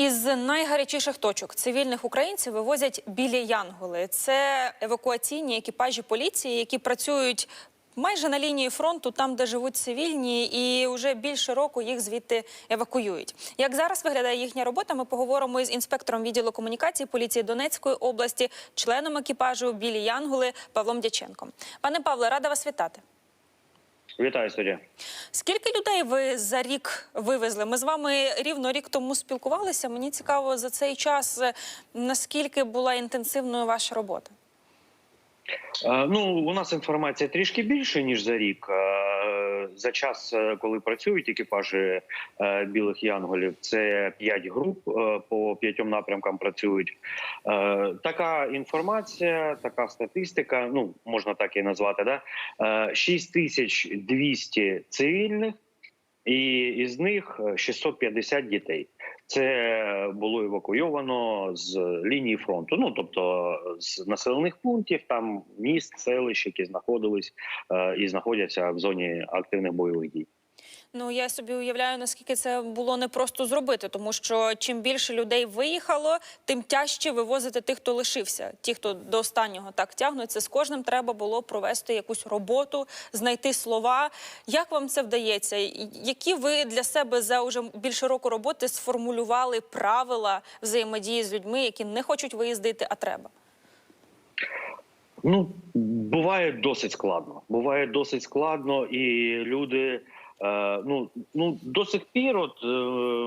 Із найгарячіших точок цивільних українців вивозять білі янголи. Це евакуаційні екіпажі поліції, які працюють майже на лінії фронту, там, де живуть цивільні, і вже більше року їх звідти евакуюють. Як зараз виглядає їхня робота? Ми поговоримо із інспектором відділу комунікації поліції Донецької області, членом екіпажу Білі Янголи Павлом Дяченком. Пане Павле, рада вас вітати. Вітаю студія. Скільки людей ви за рік вивезли? Ми з вами рівно рік тому спілкувалися. Мені цікаво за цей час, наскільки була інтенсивною ваша робота. Е, Ну, у нас інформація трішки більше ніж за рік. Е, За час, е, коли працюють екіпажі білих янголів, це 5 груп по п'ятьом напрямкам працюють. Така інформація, така статистика. Ну можна так і назвати. Да? Е, 6200 цивільних, і із них е, 650 дітей. Це було евакуйовано з лінії фронту. Ну тобто з населених пунктів, там міст, селищ, які знаходились е, і знаходяться в зоні активних бойових дій. Ну я собі уявляю, наскільки це було непросто зробити, тому що чим більше людей виїхало, тим тяжче вивозити тих, хто лишився. Ті, хто до останнього так тягнуться, з кожним треба було провести якусь роботу, знайти слова. Як вам це вдається? Які ви для себе за уже більше року роботи сформулювали правила взаємодії з людьми, які не хочуть виїздити, а треба? Ну буває досить складно. Буває досить складно, і люди. Е, Ну ну до сих пір, от е,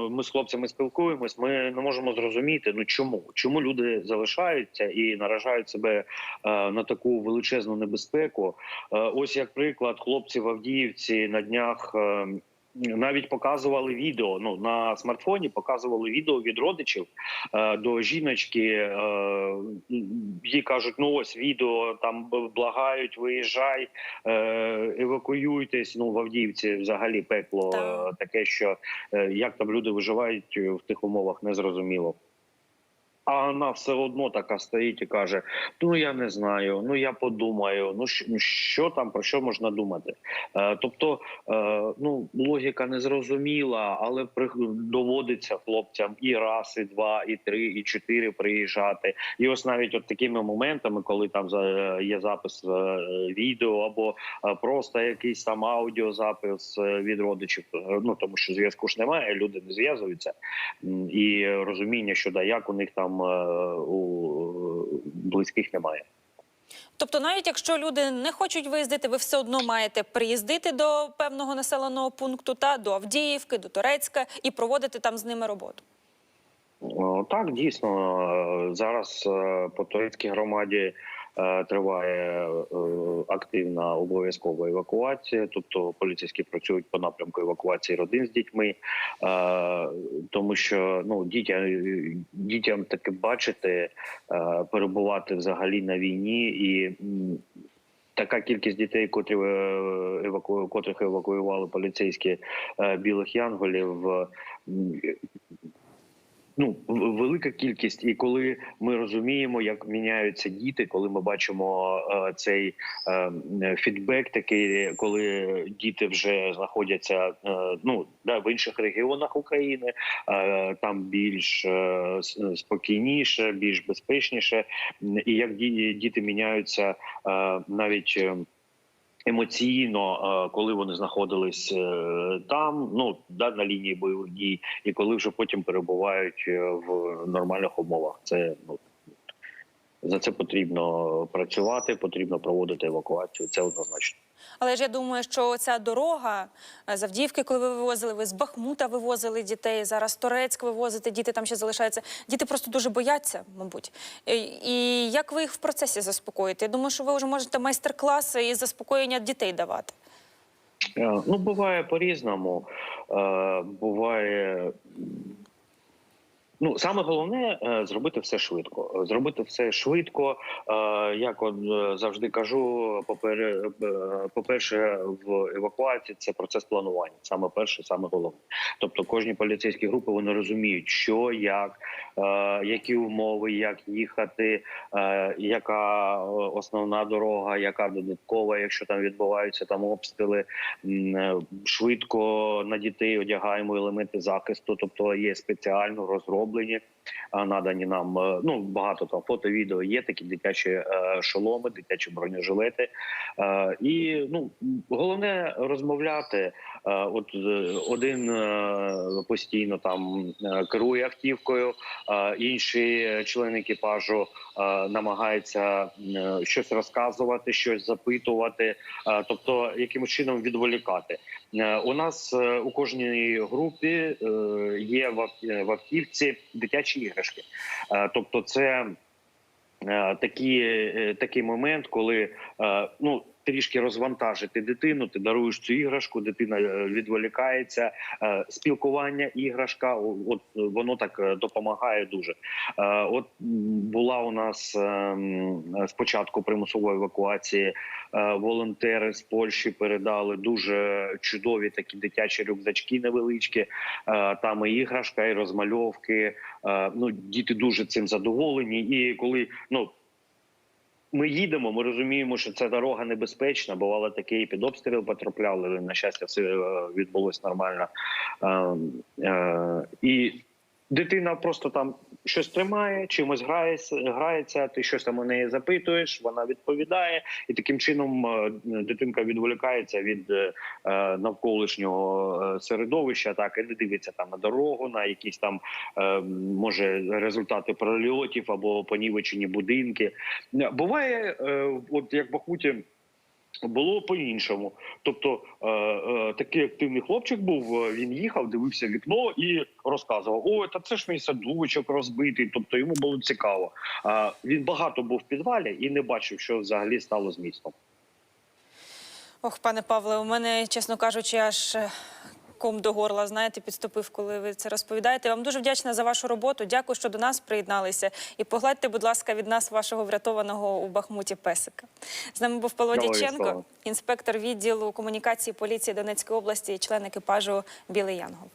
ми з хлопцями спілкуємось. Ми не можемо зрозуміти, ну чому чому люди залишаються і наражають себе е, на таку величезну небезпеку. Ось як приклад, хлопці в Авдіївці на днях. Навіть показували відео. Ну на смартфоні показували відео від родичів е, до жіночки. Е, їй кажуть: ну ось відео там благають, виїжджай, е, евакуюйтесь. Ну в Авдіївці взагалі пекло Так. таке, що е, як там люди виживають в тих умовах, незрозуміло. А вона все одно така стоїть і каже: Ну я не знаю, ну я подумаю. Ну що, ну, що там про що можна думати? Е, тобто, е, ну логіка не зрозуміла, але при, доводиться хлопцям і раз, і два, і три, і чотири приїжджати. І ось навіть от такими моментами, коли там є запис е, відео або е, просто якийсь там аудіозапис е, від родичів. Ну тому що зв'язку ж немає, люди не зв'язуються і розуміння, що да, як у них там е, у близьких немає. Тобто, навіть якщо люди не хочуть виїздити, ви все одно маєте приїздити до певного населеного пункту та до Авдіївки, до Турецька і проводити там з ними роботу. Так, дійсно е, зараз е, по турецькій громаді е, триває е, активна обов'язкова евакуація, тобто поліцейські працюють по напрямку евакуації родин з дітьми, е, тому що ну дітям дітям таке бачити, е, перебувати взагалі на війні і. Така кількість дітей, котрі е, еваку... котрих евакуювали поліцейські е, білих янголів, е, ну велика кількість, і коли ми розуміємо, як міняються діти, коли ми бачимо е, цей е, фідбек, такий, коли діти вже знаходяться е, ну да, в інших регіонах України, е, там більш е, спокійніше, більш безпечніше, і як ді- діти міняються е, навіть. Емоційно, е, коли вони знаходились е, там, ну да, на лінії бойових дій, і коли вже потім перебувають е, в нормальних умовах, це ну за це потрібно працювати, потрібно проводити евакуацію. Це однозначно. Але ж я думаю, що ця дорога е, з Авдіївки, коли ви вивозили, ви з Бахмута вивозили дітей. Зараз Торецьк вивозите, діти там ще залишаються. Діти просто дуже бояться, мабуть. І, як ви їх в процесі заспокоїте? Я думаю, що ви вже можете майстер-класи і заспокоєння дітей давати. Е, Ну буває по-різному. Е, Буває. Ну, саме головне е, зробити все швидко. Зробити все швидко. Е, Як от е, завжди кажу, попер- е, по-перше, в евакуації це процес планування. Саме перше, саме головне. Тобто, кожні поліцейські групи вони розуміють, що як, які умови, як їхати, яка основна дорога, яка додаткова, якщо там відбуваються там обстріли. Швидко на дітей одягаємо елементи захисту, тобто є спеціально розроблені зроблені, надані нам. Е, Ну багато там фото, відео є такі дитячі е, шоломи, дитячі бронежилети. Е, І ну головне розмовляти. От один постійно там керує автівкою, інші члени екіпажу намагаються щось розказувати, щось запитувати, тобто якимось чином відволікати. У нас у кожній групі є в ав- дитячі іграшки, Е, тобто це е, такі, е, такий момент, коли ну. Трішки розвантажити дитину, ти даруєш цю іграшку, дитина е, відволікається. Е, Спілкування, іграшка, от воно так е, допомагає дуже. От була у нас ем, спочатку примусової евакуації волонтери з Польщі передали дуже чудові такі дитячі рюкзачки невеличкі. Там і іграшка, і розмальовки. Ну діти дуже цим задоволені. І коли ну. Ми їдемо, ми розуміємо, що ця дорога небезпечна. Бувало таке і під обстріл потрапляли. На щастя, все е, відбулось нормально. Е, е, І дитина просто там щось тримає, чимось грається, грається. Ти щось там у неї запитуєш, вона відповідає, і таким чином е, дитинка відволікається від е, е, навколишнього середовища, так і не дивиться там на дорогу, на якісь там може результати прольотів або понівечені будинки. Буває, от як в Бахмуті. Було по-іншому. Тобто е, е, такий активний хлопчик був. е, Він їхав, дивився вікно і розказував: О, та це ж мій садочок розбитий. Тобто йому було цікаво. Е, він багато був в підвалі і не бачив, що взагалі стало з містом. Ох, пане Павле, у мене, чесно кажучи, аж ком до горла, знаєте, підступив, коли ви це розповідаєте. Вам дуже вдячна за вашу роботу. Дякую, що до нас приєдналися. І погладьте, будь ласка, від нас вашого врятованого у Бахмуті песика. З нами був Павло. Дяченко, інспектор відділу комунікації поліції Донецької області, член екіпажу Білий Янгол.